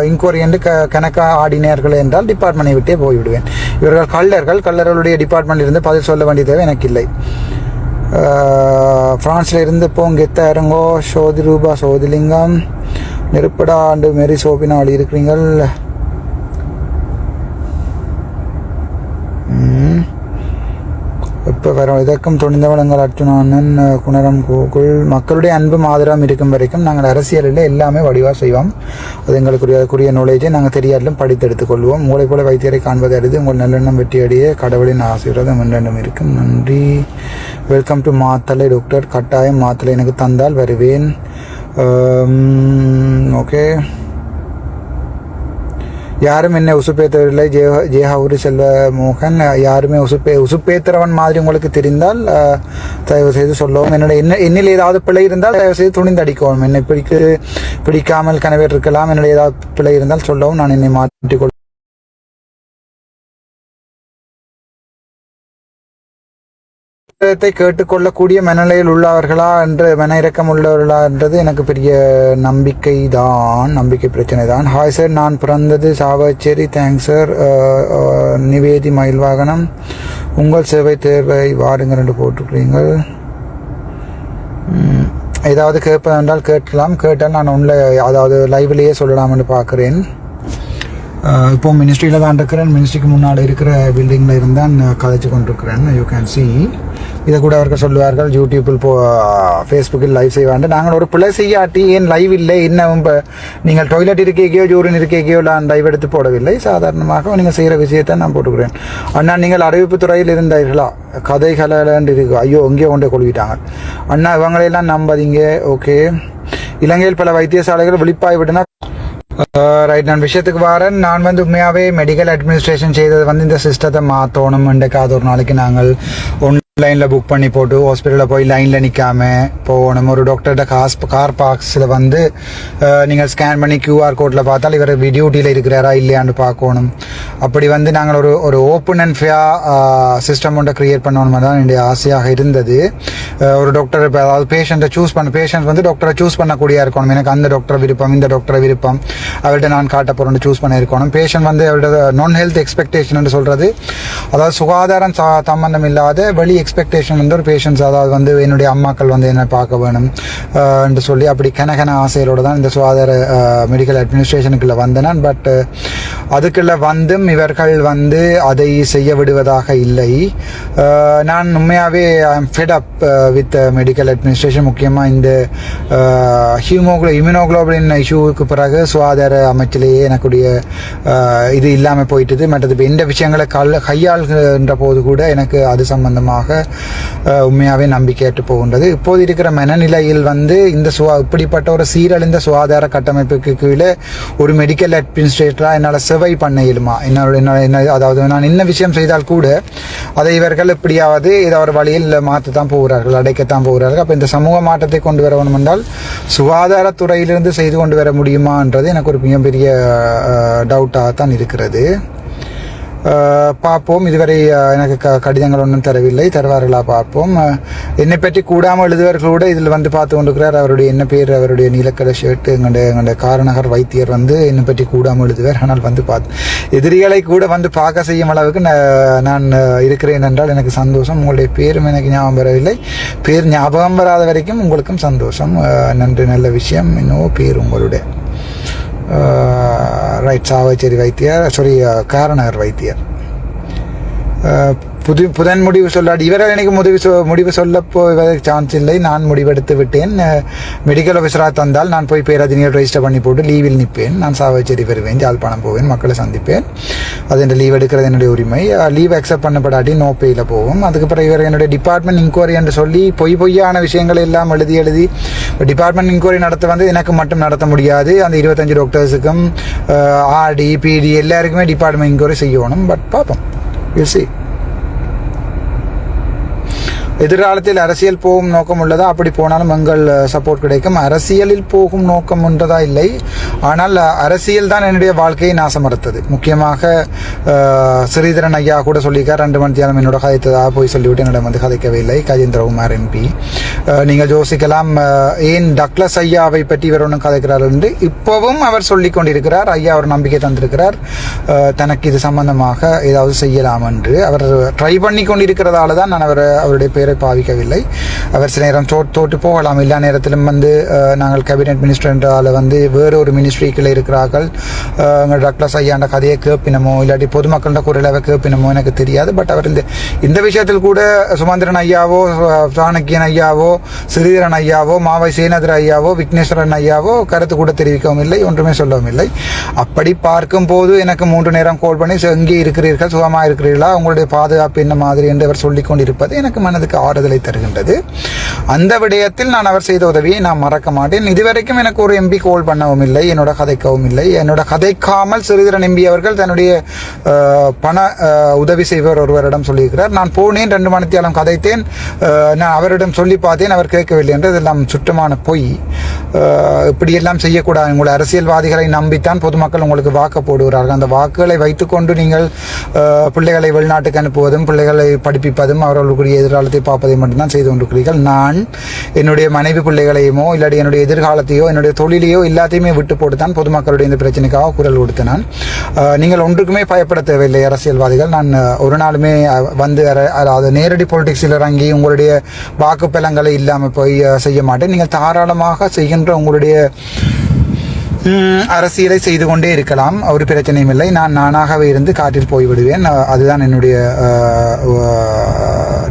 இன்கொயரி என்று க கணக்காக ஆடினார்கள் என்றால் டிபார்ட்மெண்ட்டை விட்டே போய்விடுவேன். இவர்கள் கள்ளர்கள் கல்லர்களுடைய டிபார்ட்மெண்ட் இருந்து பதில் சொல்ல வேண்டிய தேவை எனக்கு இல்லை. ஃப்ரான்ஸில் இருந்து போங்கெத்த இறங்கோ சோதி ரூபா சோதிலிங்கம் நெருப்படா ஆண்டு மேரி சோபினா வழி இருக்கிறீங்கள் இப்போ வரும். இதற்கும் அர்ஜுன அண்ணன் குணரம் கோகுல் மக்களுடைய அன்பும் ஆதரவும் இருக்கும் வரைக்கும் நாங்கள் அரசியலில் எல்லாமே வடிவாக செய்வோம். அது எங்களுக்குரிய குறிய நாலேஜை நாங்கள் தெரியாதிலும் படித்து எடுத்துக்கொள்வோம். உங்களை போல வைத்தியரை காண்பது அறிது உங்கள் நல்லெண்ணம் வெற்றியடைய கடவுளின் ஆசீர்வாதம் என்றென்றும் இருக்கும். நன்றி. வெல்கம் டு மாத்தலை டாக்டர் கட்டாயம் மாத்தலை எனக்கு தந்தால் வருவேன். ஓகே யாரும் என்னை உசுப்பேத்தவில்லை. ஜெய ஜெயஹவுரி செல்வ மோகன் யாருமே உசுப்பே உசுப்பேத்துறவன் மாதிரி உங்களுக்கு தெரிந்தால் தயவு செய்து சொல்லவும். என்னோட என்ன என்னில் ஏதாவது பிழை இருந்தால் தயவு செய்து துணிந்து அடிக்கவும் என்னை பிடிக்க பிடிக்காமல் கனவேற்றிருக்கலாம் என்னுடைய ஏதாவது பிழை இருந்தால் சொல்லவும் நான் என்னை மாற்றிக்கொள் புத்தகத்தை கேட்டுக்கொள்ளக்கூடிய மனநிலையில் உள்ளவர்களா என்று மன இறக்கம் உள்ளவர்களா என்றது எனக்கு பெரிய நம்பிக்கை தான் நம்பிக்கை பிரச்சனை தான் ஹாய் சார் நான் பிறந்தது சாவச்சேரி. தேங்க்ஸ் சார் நிவேதி மயில் வாகனம். உங்கள் சேவை தேர்வை வாருங்க ரெண்டு போட்டுக்கிறீங்கள் ஏதாவது ஏதாவது கேட்பதென்றால் கேட்கலாம். கேட்டால் நான் உள்ள அதாவது லைவ்லேயே சொல்லலாம்னு பார்க்குறேன். இப்போ மினிஸ்ட்ரியில் தான் இருக்கிறேன். மினிஸ்ட்ரிக்கு முன்னால் இருக்கிற பில்டிங்கில் இருந்தான் கதைச்சு கொண்டிருக்கிறேன். யூ கேன் சி இதை கூட அவர்கள் சொல்லுவார்கள் யூடியூப்பில் போ ஃபேஸ்புக்கில் லைவ் செய்வாண்டு நாங்கள் ஒரு பிள்ளை செய்யாட்டி ஏன் லைவ் இல்லை? இன்னும் இப்போ நீங்கள் டாய்லெட் இருக்கேக்கையோ ஜூரின் இருக்கேக்கையோ நான் லைவ் எடுத்து போடவில்லை. சாதாரணமாக நீங்கள் செய்கிற விஷயத்தை நான் போட்டுக்கிறேன். அண்ணா நீங்கள் அறிவிப்பு துறையில் இருந்தார்களா? கதை இருக்கு. ஐயோ இங்கே கொண்டே கொள்விட்டாங்க. அண்ணா இவங்களையெல்லாம் நம்பாதீங்க. ஓகே இலங்கையில் பல வைத்தியசாலைகள் விழிப்பாய் விட்டனா. ரைட் நான் விஷயத்துக்கு வரேன். நான் வந்து உண்மையாகவே மெடிக்கல் அட்மினிஸ்ட்ரேஷன் செய்தது வந்து இந்த சிஸ்டத்தை மாற்றணும் இன்றைக்காவது ஒரு நாளைக்கு நாங்கள் லைனில் புக் பண்ணி போட்டு ஹாஸ்பிட்டலில் போய் லைனில் நிற்காம போகணும். ஒரு டாக்டர்கிட்ட காஸ் கார் பார்க்ஸில் வந்து நீங்கள் ஸ்கேன் பண்ணி கியூஆர் கோட்டில் பார்த்தால் இவர் டியூட்டியில் இருக்கிறாரா இல்லையான்னு பார்க்கணும். அப்படி வந்து நாங்கள் ஒரு ஒரு ஓப்பன் அண்ட் ஃபேர் சிஸ்டம் ஒன்றை க்ரியேட் பண்ணணும் தான் என்னுடைய ஆசையாக இருந்தது. ஒரு டாக்டர் இப்போ அதாவது பேஷண்ட்டை சூஸ் பண்ண பேஷண்ட் வந்து டாக்டரை சூஸ் பண்ணக்கூடிய இருக்கணும். எனக்கு அந்த டாக்டர் விருப்பம் இந்த டாக்டர் விருப்பம். அவர்கிட்ட நான் காட்ட போகிறேன்னு சூஸ் பண்ண இருக்கணும். பேஷண்ட் வந்து அவரோட நான் ஹெல்த் எக்ஸ்பெக்டேஷன் சொல்கிறது அதாவது சுகாதாரம் சா- சம்பந்தம் இல்லாத வெளி எக்ஸ்பெக்டேஷன் வந்து ஒரு பேஷண்ட்ஸ் அதாவது வந்து என்னுடைய அம்மாக்கள் வந்து என்னை பார்க்க வேணும் என்று சொல்லி அப்படி கனகன ஆசைகளோட தான் இந்த சுகாதார மெடிக்கல் அட்மினிஸ்ட்ரேஷனுக்குள்ளே வந்தேன் பட் அதுக்குள்ள வந்தும் இவர்கள் வந்து அதை செய்ய விடுவதாக இல்லை. நான் உண்மையாகவே I'm fed up with medical administration முக்கியமாக இந்த ஹியூமோக்ளோ இம்யூனோக்ளோபின் இஷ்யூவுக்கு பிறகு சுகாதார அமைச்சிலேயே எனக்குடைய இது இல்லாமல் போயிட்டது. மற்றது இப்போ எந்த விஷயங்களை கல் கையாள்கின்ற போது கூட எனக்கு அது சம்பந்தமாக உண்மையாகவே நம்பிக்கையிட்டு போகின்றது. இப்போது இருக்கிற மனநிலையில் வந்து இந்த சுவா இப்படிப்பட்ட ஒரு சீரழிந்த சுகாதார கட்டமைப்புக்கு கீழே ஒரு மெடிக்கல் அட்மினிஸ்ட்ரேட்டராக என்னால் செவை பண்ண இயலுமா என்னோட என்ன என்ன அதாவது நான் என்ன விஷயம் செய்தால் கூட அதை இவர்கள் எப்படியாவது ஏதோ ஒரு வழியில் மாற்றத்தான் போகிறார்கள் அடைக்கத்தான் போகிறார்கள். அப்போ இந்த சமூக மாற்றத்தை கொண்டு வர வேணும் என்றால் சுகாதாரத்துறையிலிருந்து செய்து கொண்டு வர முடியுமான்றது எனக்கு ஒரு மிகப்பெரிய டவுட்டாக தான் இருக்கிறது. பார்ப்போம். இதுவரை எனக்கு க கடிதங்கள் ஒன்றும் தரவில்லை. தருவார்களா பார்ப்போம். என்னை பற்றி கூடாமல் எழுதுவர்கள் கூட இதில் வந்து பார்த்து கொண்டிருக்கிறார். அவருடைய என்ன பேர் அவருடைய நீலக்கடை ஷர்ட்டு எங்களுடைய எங்களுடைய காரநகர் வைத்தியர் வந்து என்னை பற்றி கூடாமல் எழுதுவார். ஆனால் வந்து பார்த்து எதிரிகளை கூட வந்து பார்க்க செய்யும் அளவுக்கு நான் இருக்கிறேன் என்றால் எனக்கு சந்தோஷம். உங்களுடைய பேரும் எனக்கு ஞாபகம் வரவில்லை. பேர் ஞாபகம் வராத வரைக்கும் உங்களுக்கும் சந்தோஷம். நன்றி. நல்ல விஷயம். இன்னோ பேர் உங்களுடைய. ரைட் சாவச்சேரி வைத்தியர் சாரி காரணர் வைத்தியர் புது புதன் முடிவு சொல்லாடி இவர்கள் எனக்கு முடிவு சொ முடிவு சொல்ல போவதற்கு சான்ஸ் இல்லை. நான் முடிவெடுத்து விட்டேன். மெடிக்கல் ஆஃபீஸராக தந்தால் நான் போய் பேராதினியர் ரெஜிஸ்டர் பண்ணி போட்டு லீவில் நிற்பேன் நான் சாவச்சேரி பெறுவேன் ஜாழ்ப்பாணம் போவேன். மக்களை சந்திப்பேன். அது என் லீவ் எடுக்கிறது என்னுடைய உரிமை. லீவ் அக்செப்ட் பண்ணப்படாட்டி நோ பேயில் போவோம். அதுக்கு பிறகு இவர் என்னுடைய டிபார்ட்மெண்ட் இன்கொயரி என்று சொல்லி பொய் பொய்யான விஷயங்கள் எல்லாம் எழுதி எழுதி டிபார்ட்மெண்ட் இன்கொயரி நடத்த வந்து எனக்கு மட்டும் நடத்த முடியாது. அந்த இருபத்தஞ்சு டாக்டர்ஸுக்கும் ஆர்டி பிடி எல்லாருக்குமே டிபார்ட்மெண்ட் இன்கொயரி செய்யணும். பட் பார்ப்போம். யூ சி எதிர்காலத்தில் அரசியல் போகும் நோக்கம் உள்ளதா? அப்படி போனாலும் எங்கள் சப்போர்ட் கிடைக்கும். அரசியலில் போகும் நோக்கம் உண்டதா இல்லை. ஆனால் அரசியல் தான் என்னுடைய வாழ்க்கையை நாசமறுத்தது. முக்கியமாக ஸ்ரீதரன் ஐயா கூட சொல்லியிருக்கார் ரெண்டு மணி தியானம் என்னோட கதைத்ததாக போய் சொல்லிவிட்டு என்னிடம் வந்து கதைக்கவே இல்லை கஜேந்திரகுமார் எம்பி. நீங்கள் யோசிக்கலாம் ஏன் டக்ளஸ் ஐயாவை பற்றி இவர் ஒன்றும் கதைக்கிறார் என்று. இப்போவும் அவர் சொல்லி கொண்டிருக்கிறார். ஐயா அவர் நம்பிக்கை தந்திருக்கிறார். தனக்கு இது சம்பந்தமாக ஏதாவது செய்யலாம் என்று. அவர் ட்ரை பண்ணி கொண்டிருக்கிறதால தான் நான் அவர் அவருடைய பேரை பாவிக்கவில்லை. அவர் சில நேரம் தோ தோட்டு போகலாம். எல்லா நேரத்திலும் வந்து நாங்கள் கேபினெட் மினிஸ்டர் என்றால் வந்து வேறு ஒரு மினிஸ்ட்ரிக்கில் இருக்கிறார்கள். எங்கள் டக்ளஸ் ஐயாண்ட கதையை கேட்பினமோ இல்லாட்டி பொதுமக்களோட அவர் கேட்பினமோ எனக்கு தெரியாது. பட் அவர் இந்த இந்த விஷயத்தில் கூட சுமந்திரன் ஐயாவோ சாணக்கியன் ஐயாவோ ஸ்ரீதரன் ஐயாவோ மாவை சேனதர் ஐயாவோ விக்னேஸ்வரன் ஐயாவோ கருத்து கூட தெரிவிக்கவும் இல்லை ஒன்றுமே சொல்லவும் இல்லை. அப்படி பார்க்கும்போது எனக்கு மூன்று நேரம் கால் பண்ணி எங்கே இருக்கிறீர்கள் சுகமாக இருக்கிறீர்களா? உங்களுடைய பாதுகாப்பு என்ன மாதிரி? என்று அவர் சொல்லிக் கொண்டிருப்பது எனக்கு மனதுக்கு எனக்கு ஆறுதலை தருகின்றது. அந்த விடயத்தில் நான் அவர் செய்த உதவியை நான் மறக்க மாட்டேன். இதுவரைக்கும் எனக்கு ஒரு எம்பி கோல் பண்ணவும் இல்லை என்னோட கதைக்கவும் இல்லை. என்னோட கதைக்காமல் சிறிதரன் எம்பி அவர்கள் தன்னுடைய பண உதவி செய்வர் ஒருவரிடம் சொல்லியிருக்கிறார். நான் போனேன் ரெண்டு மணித்தியாலம் கதைத்தேன். நான் அவரிடம் சொல்லி பார்த்தேன் அவர் கேட்கவில்லை என்று இதெல்லாம் சுற்றமான பொய். இப்படியெல்லாம் செய்யக்கூடாது. உங்களை அரசியல்வாதிகளை நம்பித்தான் பொதுமக்கள் உங்களுக்கு வாக்கு போடுகிறார்கள். அந்த வாக்குகளை வைத்துக்கொண்டு நீங்கள் பிள்ளைகளை வெளிநாட்டுக்கு அனுப்புவதும் பிள்ளைகளை படிப்பிப்பதும் அவர்களுக்குரிய எதிர்காலத்தை பார்ப்பதை மட்டும்தான் செய்து கொண்டிருக்கிறீர்கள். நான் என்னுடைய மனைவி பிள்ளைகளையுமோ இல்லாட்டி என்னுடைய எதிர்காலத்தையோ என்னுடைய தொழிலையோ எல்லாத்தையுமே விட்டு போட்டு தான் பொதுமக்களுடைய இந்த பிரச்சனைக்காக குரல் கொடுத்தேன் நான் நீங்கள் ஒன்றுக்குமே பயப்பட தேவையில்லை அரசியல்வாதிகள். நான் ஒரு நாளுமே வந்து அதாவது நேரடி பொலிட்டிக்ஸில் இறங்கி உங்களுடைய வாக்குப்பலங்களை இல்லாமல் போய் செய்ய மாட்டேன். நீங்கள் தாராளமாக செய்கின்ற உங்களுடைய அரசியலை செய்து கொண்டே இருக்கலாம். ஒரு பிரச்சனையும் இல்லை. நான் நானாகவே இருந்து காற்றில் போய் விடுவேன் அதுதான் என்னுடைய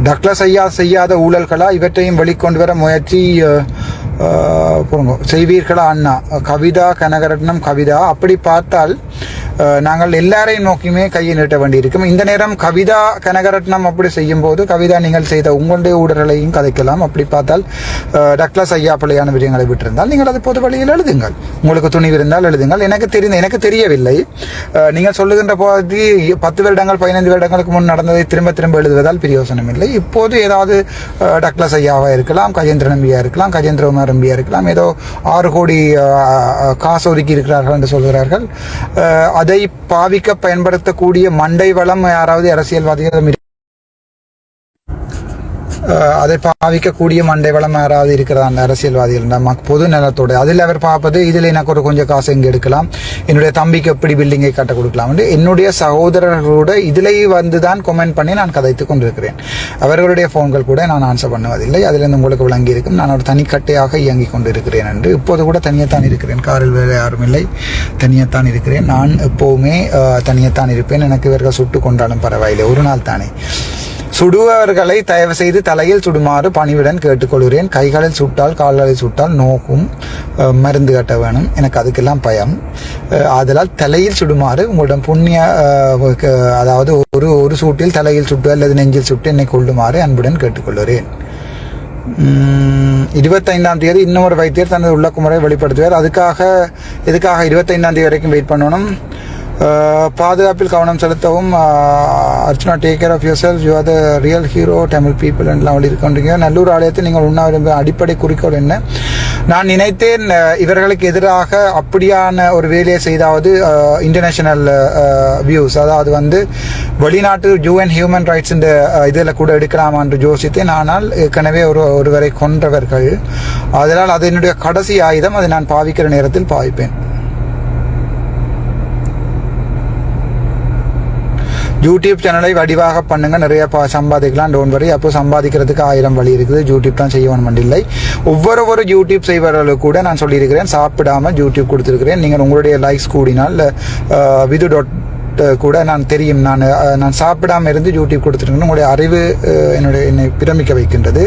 டக்ளஸ் ஐயா செய்யாத ஊழல்களா? இவற்றையும் வெளிக்கொண்டு வர முயற்சி அஹ், செய்வீர்களா அண்ணா? கவிதா கனகரட்னம் கவிதா? அப்படி பார்த்தால் நாங்கள் எல்லாரையும் நோக்கியுமே கையை நீட்ட வேண்டியிருக்கும். இந்த நேரம் கவிதா கனகரட்னம் அப்படி செய்யும் போது கவிதா நீங்கள் செய்த உங்களுடைய ஊழல்களையும் கதைக்கலாம். அப்படி பார்த்தால் டக்ளஸ் ஐயா பிள்ளையான விடயங்களை விட்டிருந்தால் நீங்கள் அது பொது வழியில் எழுதுங்கள். உங்களுக்கு துணிவு இருந்தால் எழுதுங்கள். எனக்கு தெரிந்த எனக்கு தெரியவில்லை. நீங்கள் சொல்லுகின்ற போது பத்து வருடங்கள் பதினைந்து வருடங்களுக்கு முன் நடந்ததை திரும்ப திரும்ப எழுதுவதால் பிரயோசனம் இல்லை. இப்போது ஏதாவது டக்ளஸ் ஐயாவாக இருக்கலாம் கஜேந்திரன் எம்பியா இருக்கலாம் கஜேந்திரகுமார் எம்பியா இருக்கலாம். ஏதோ ஆறு கோடி காசு ஒதுக்கி இருக்கிறார்கள் என்று சொல்கிறார்கள். அதை பாவிக்க பயன்படுத்தக்கூடிய மண்டை வளம் யாராவது அரசியல்வாதிகள் அதை பாவிக்கக்கூடிய மண்டை வளம் யாராவது இருக்கிறதா? அந்த அரசியல்வாதிகள் நம்ம பொது நிலத்தோட. அதில் அவர் பார்ப்பது இதில் எனக்கு ஒரு கொஞ்சம் காசு இங்கே எடுக்கலாம். என்னுடைய தம்பிக்கு எப்படி பில்டிங்கை கட்ட கொடுக்கலாம்? என்று என்னுடைய சகோதரர்களோட இதில் வந்து தான் கொமெண்ட் பண்ணி நான் கதைத்து கொண்டிருக்கிறேன். அவர்களுடைய ஃபோன்கள் கூட நான் ஆன்சர் பண்ணுவதில்லை. அதிலிருந்து உங்களுக்கு விளங்கி இருக்கும் நான் ஒரு தனிக்கட்டையாக இயங்கிக் கொண்டிருக்கிறேன் என்று இப்போது கூட தனியத்தான் இருக்கிறேன். காரில் வேறு யாரும் இல்லை. தனியத்தான் இருக்கிறேன். நான் எப்போவுமே தனியத்தான் இருப்பேன். எனக்கு இவர்கள் சுட்டு கொண்டாலும் பரவாயில்லை. ஒரு நாள் தானே. சுடுபவர்களை தயவு செய்து தலையில் சுடுமாறு பணிவுடன் கேட்டுக்கொள்கிறேன். கைகளில் சுட்டால் கால்களில் சுட்டால் நோக்கும் மருந்து கட்ட வேணும். எனக்கு அதுக்கெல்லாம் பயம். அதனால் ஆதலால் தலையில் சுடுமாறு உங்களிடம் புண்ணிய அதாவது ஒரு ஒரு சூட்டில் தலையில் சுட்டு அல்லது நெஞ்சில் சுட்டு என்னை கொள்ளுமாறு அன்புடன் கேட்டுக்கொள்கிறேன். இருபத்தைந்தாம் தேதி இன்னொரு வைத்தியர் தனது உள்ளக்குமுறை வெளிப்படுத்துவார். அதுக்காக எதுக்காக இருபத்தைந்தாம் தேதி வரைக்கும் வெயிட் பண்ணணும்? பாதுகாப்பில் கவனம் செலுத்தவும் Archana take care of yourself you are the real hero Tamil people எல்லாம் இருக்கின்றீங்க நல்லூர் ஆலயத்தில் நீங்கள் உண்ணா விரும்ப அடிப்படை குறிக்கோள் என்ன? நான் நினைத்தேன் இவர்களுக்கு எதிராக அப்படியான ஒரு வேலையை செய்தாவது இன்டர்நேஷனல் வியூஸ் அதாவது வந்து வெளிநாட்டு யூஎன் ஹியூமன் ரைட்ஸ் இந்த இதில் கூட எடுக்கலாமா என்று யோசித்தேன். ஆனால் ஏற்கனவே ஒரு ஒருவரை கொன்றவர்கள். அதனால் அது என்னுடைய கடைசி ஆயுதம். அதை நான் பாவிக்கிற நேரத்தில் பாவிப்பேன். யூடியூப் சேனலை வடிவாக பண்ணுங்க. நிறைய பா சம்பாதிக்கலாம். டோன் வரி அப்போ சம்பாதிக்கிறதுக்கு ஆயிரம் வழி இருக்குது. யூடியூப் தான் செய்ய வேணும் இல்லை. ஒவ்வொரு ஒரு யூடியூப் செய்வர்களுக்கு கூட நான் சொல்லியிருக்கிறேன். சாப்பிடாம யூடியூப் கொடுத்துருக்கிறேன். நீங்கள் உங்களுடைய லைக்ஸ் கூடினால் விது டாட் கூட நான் தெரியும். நான் நான் சாப்பிடாம இருந்து யூடியூப் கொடுத்துருக்கேன் உங்களுடைய அறிவு என்னுடைய என்னை பிரமிக்க வைக்கின்றது.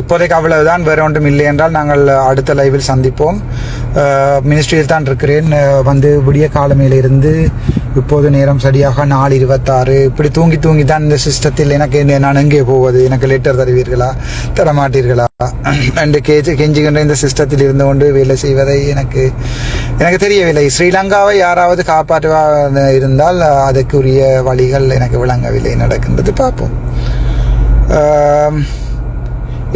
இப்போதைக்கு அவ்வளவுதான் வேற ஒன்றும் இல்லை என்றால் நாங்கள் அடுத்த லைவில் சந்திப்போம். மினிஸ்ட்ரியில் தான் இருக்கிறேன். வந்து விடிய காலமையிலிருந்து இப்போது நேரம் சரியாக நாலு இருபத்தாறு. இப்படி தூங்கி தூங்கி தான் இந்த சிஸ்டத்தில் எனக்கு நான் எங்கே போவது? எனக்கு லெட்டர் தருவீர்களா? தரமாட்டீர்களா? அண்டு கேஜி கெஞ்சுகின்ற இந்த சிஸ்டத்தில் இருந்து கொண்டு வேலை செய்வதை எனக்கு எனக்கு தெரியவில்லை. ஸ்ரீலங்காவை யாராவது காப்பாற்றுவா இருந்தால் அதுக்குரிய அதற்குரிய வழிகள் எனக்கு விளங்கவில்லை. நடக்கின்றது பார்ப்போம்.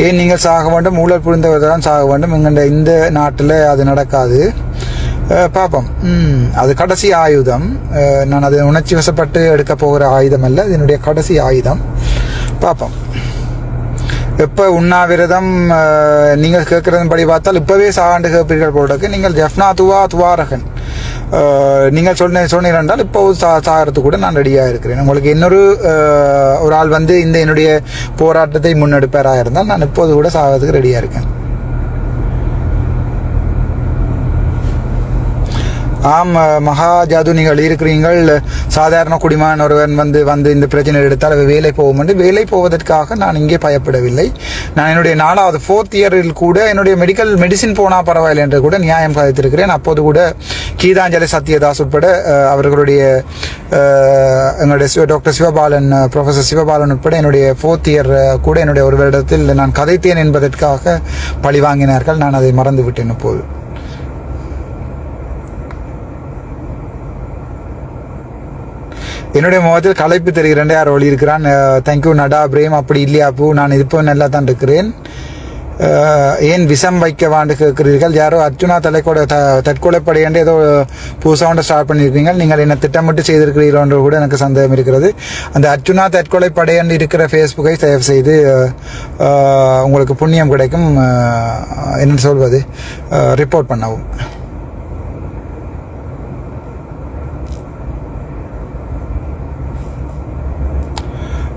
ஏன் நீங்கள் சாக வேண்டும்? ஊழல் புரிந்தவர் தான் சாக வேண்டும். எங்கண்ட இந்த நாட்டில் அது நடக்காது. பார்ப்போம் அது கடைசி ஆயுதம். நான் அது உணர்ச்சி வசப்பட்டு எடுக்க போகிற ஆயுதம் அல்ல இதனுடைய என்னுடைய கடைசி ஆயுதம். பார்ப்போம் எப்போ உண்ணாவிரதம் நீங்கள் கேட்குறதன் படி பார்த்தால் இப்போவே சாகாண்டு கேட்பீர்கள் போடுறதுக்கு நீங்கள் ஜெஃப்னா துவா துவாரகன். நீங்கள் சொன்ன சொன்னீர்கள் என்றால் இப்போ சா சாகிறதுக்கு கூட நான் ரெடியாக இருக்கிறேன். உங்களுக்கு இன்னொரு ஒரு ஆள் வந்து இந்த என்னுடைய போராட்டத்தை முன்னெடுப்பாராக இருந்தால் நான் இப்போது கூட சாகிறதுக்கு ரெடியாக இருக்கேன். ஆம் மகா ஜாது நீங்கள் இருக்கிறீங்கள். சாதாரண குடிமான் ஒருவன் வந்து வந்து இந்த பிரச்சனை எடுத்தால் அவர் வேலை போகும் என்று வேலை போவதற்காக நான் இங்கே பயப்படவில்லை. நான் என்னுடைய நாலாவது ஃபோர்த் இயரில் கூட என்னுடைய மெடிக்கல் மெடிசின் போனால் பரவாயில்லை என்று கூட நியாயம் சாதித்திருக்கிறேன் அப்போது கூட கீதாஞ்சலி சத்யதாஸ் உட்பட அவர்களுடைய எங்களுடைய சிவ டாக்டர் சிவபாலன் ப்ரொஃபஸர் சிவபாலன் உட்பட என்னுடைய ஃபோர்த் இயர் கூட என்னுடைய ஒரு வருடத்தில் நான் கதைத்தேன் என்பதற்காக பழி வாங்கினார்கள். நான் அதை மறந்து விட்டேன் இப்போது என்னுடைய முகத்தில் களைப்பு தெரிகிறேன். யார் ஒளி இருக்கிறான்? தேங்க்யூ நடா பிரேம் அப்படி இல்லையா பூ? நான் இப்போ நல்லா தான் இருக்கிறேன். ஏன் விஷம் வைக்க வாண்டு கேட்கிறீர்கள்? யாரோ அர்ஜுனா தலைக்கோட த தற்கொலைப்படை என்று ஏதோ புதுசாக ஸ்டார்ட் பண்ணியிருக்கீங்க. நீங்கள் என்ன திட்டமிட்டு செய்திருக்கிறீர்கள் என்று கூட எனக்கு சந்தேகம் இருக்கிறது. அந்த அர்ஜுனா தற்கொலைப்படை என்று இருக்கிற ஃபேஸ்புக்கை சேவ் செய்து உங்களுக்கு புண்ணியம் கிடைக்கும். அஹ், என்ன சொல்வது? ரிப்போர்ட் பண்ணவும்.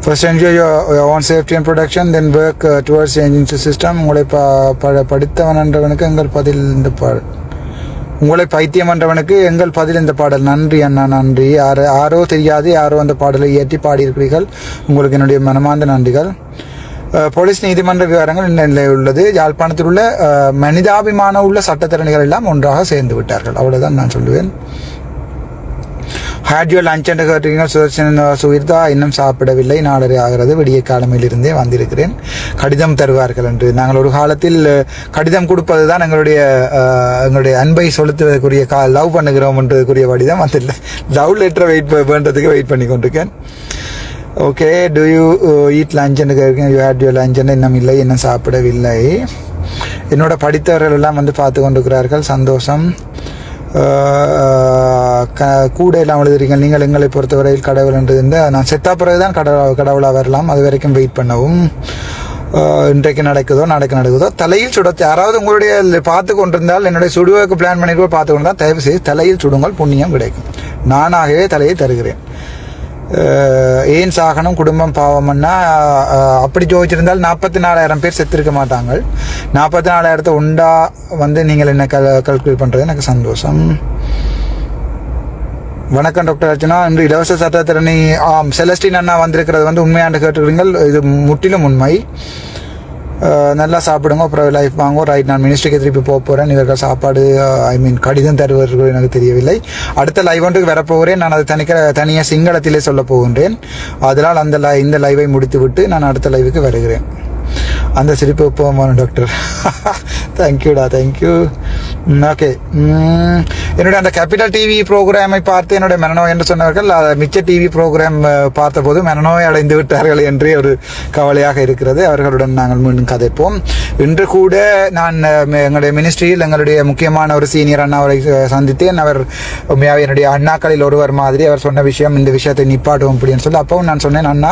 First enjoy own safety and production then work towards work uh, system உங்களை ப ப- படித்தவன் என்றவனுக்கு எங்கள் பதில் இந்த பாடல். உங்களை பைத்தியம் என்றவனுக்கு எங்கள் பதில் இந்த பாடல். நன்றி அண்ணா நன்றி. யார் யாரோ தெரியாது யாரோ அந்த பாடலை ஏற்றி பாடியிருக்கிறீர்கள். உங்களுக்கு என்னுடைய மனமார்ந்த நன்றிகள். போலீஸ் நீதிமன்ற விவரங்கள் இந்த நிலையில் உள்ளது. யாழ்ப்பாணத்தில் உள்ள மனிதாபிமானம் உள்ள சட்டத்திறனிகள் எல்லாம் ஒன்றாக சேர்ந்து விட்டார்கள். அவ்வளோதான் நான் சொல்லுவேன். ஹேட் யூ லஞ்ச் என்று கேட்டீங்க சுதர்சன் சுகிர்தா இன்னும் சாப்பிடவில்லை. நாளரை ஆகிறது. விடிய காலமையிலிருந்தே வந்திருக்கிறேன். கடிதம் தருவார்கள் என்று. நாங்கள் ஒரு காலத்தில் கடிதம் கொடுப்பது தான் எங்களுடைய எங்களுடைய அன்பை செலுத்துவதற்குரிய கா லவ் பண்ணுகிறோம் என்றதுக்குரிய வடிதம் அந்த லவ் லெட்டரை வெயிட் பண்ணுறதுக்கு வெயிட் பண்ணி கொண்டிருக்கேன். Okay do you eat lunch என்று கேட்குறேன் யூ ஹேட் யூ லஞ்ச் இன்னும் இல்லை இன்னும் சாப்பிடவில்லை. என்னோட படித்தவர்கள் எல்லாம் வந்து பார்த்து கொண்டிருக்கிறார்கள். சந்தோஷம். கூட எல்லாம் எழுதுறீங்க நீங்கள் எங்களை பொறுத்தவரையில் கடவுள் என்று நான் செத்தா பிறகுதான் கடவுள் கடவுளாக வரலாம். அது வரைக்கும் வெயிட் பண்ணவும். இன்றைக்கு நடக்குதோ நடக்க நடக்குதோ தலையில் சுட யாராவது உங்களுடைய பார்த்து கொண்டிருந்தால் என்னுடைய சுடுவதற்கு பிளான் பண்ணி கூட பார்த்து கொண்டிருந்தால் தயவு செய்து தலையில் சுடுங்கள் புண்ணியம் கிடைக்கும். நானாகவே தலையை தருகிறேன். ஏன் சாகனம் குடும்பம் பாவம்னா அப்படி ஜோதிச்சிருந்தால் நாற்பத்தி நாலாயிரம் பேர் செத்திருக்க மாட்டாங்க நாற்பத்தி நாலாயிரத்தை உண்டா வந்து நீங்கள் என்ன கல் கல்குலேட் பண்ணுறது எனக்கு சந்தோஷம். வணக்கம் டாக்டர் அர்ச்சனா இன்று இலவச சட்டத்திறனை ஆம் செலஸ்டின் அண்ணா வந்திருக்கிறது வந்து உண்மையாண்டு கேட்டுக்கிறீங்கள் இது முற்றிலும் உண்மை. நல்லா சாப்பிடுங்க அப்புறம் லைஃப் வாங்க ரைட் நான் மினிஸ்ட்ரிக்கு திருப்பி போக போகிறேன் இவர்கள் சாப்பாடு ஐ மீன் கடிதம் தருவர்கள் எனக்கு தெரியவில்லை. அடுத்த லைவ் ஒன்றுக்கு வரப்போகிறேன். நான் அதை தனிக்க தனியாக சிங்களத்திலே சொல்ல போகின்றேன். அதனால் அந்த லை இந்த லைவை முடித்துவிட்டு நான் அடுத்த லைவுக்கு வருகிறேன். அந்த சிரிப்பு போமான டாக்டர் தேங்க்யூடா தேங்க்யூ ஓகே என்னுடைய அந்த கேபிட்டல் டிவி ப்ரோக்ராமை பார்த்து என்னுடைய மனநோய் என்று சொன்னவர்கள் மிச்ச டிவி ப்ரோக்ராம் பார்த்தபோது மனநோய் அடைந்து விட்டார்கள் என்றே ஒரு கவலையாக இருக்கிறது. அவர்களுடன் நாங்கள் மீண்டும் கதைப்போம். இன்று கூட நான் எங்களுடைய மினிஸ்ட்ரியில் எங்களுடைய முக்கியமான ஒரு சீனியர் அண்ணா அவரை சந்தித்தேன். அவர் உண்மையாக என்னுடைய அண்ணாக்களில் ஒருவர் மாதிரி அவர் சொன்ன விஷயம் இந்த விஷயத்தை நிப்பாட்டுவோம் அப்படின்னு சொல்லி அப்பவும் நான் சொன்னேன் அண்ணா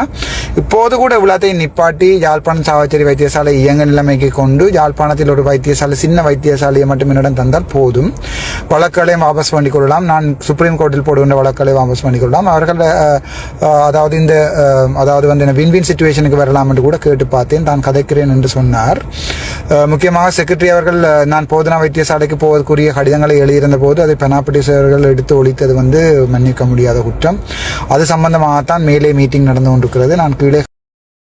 இப்போது கூட இவ்வளோத்தையும் நிப்பாட்டி யாழ்ப்பாணம் சாவச்சேரி வைத்தியசாலை இயங்க நிலைமைக்கு கொண்டு யாழ்ப்பாணத்தில் ஒரு வைத்தியசாலை சின்ன வைத்தியசாலையை மட்டும் என்னிடம் தந்தால் போதும் வழக்குகளையும் வாபஸ் பண்ணிக் கொள்ளலாம் நான் சுப்ரீம் கோர்ட்டில் போடுகின்ற வழக்குகளை வாபஸ் பண்ணிக் கொள்ளலாம் அவர்கள் அதாவது இந்த அதாவது வந்து வின் வின் சுச்சுவேஷனுக்கு வரலாம் என்று கூட கேட்டு பார்த்தேன் தான் கதைக்கிறேன் என்று சொன்னார் முக்கியமாக செக்ரட்டரி அவர்கள் நான் போதனா வைத்தியசாலைக்கு போவதற்குரிய கடிதங்களை எழுதியிருந்த போது அதை பெனாபிட்டிஸ் அவர்கள் எடுத்து ஒழித்தது வந்து மன்னிக்க முடியாத குற்றம் அது சம்பந்தமாகத்தான் மேலே மீட்டிங் நடந்து கொண்டிருக்கிறது நான் கீழே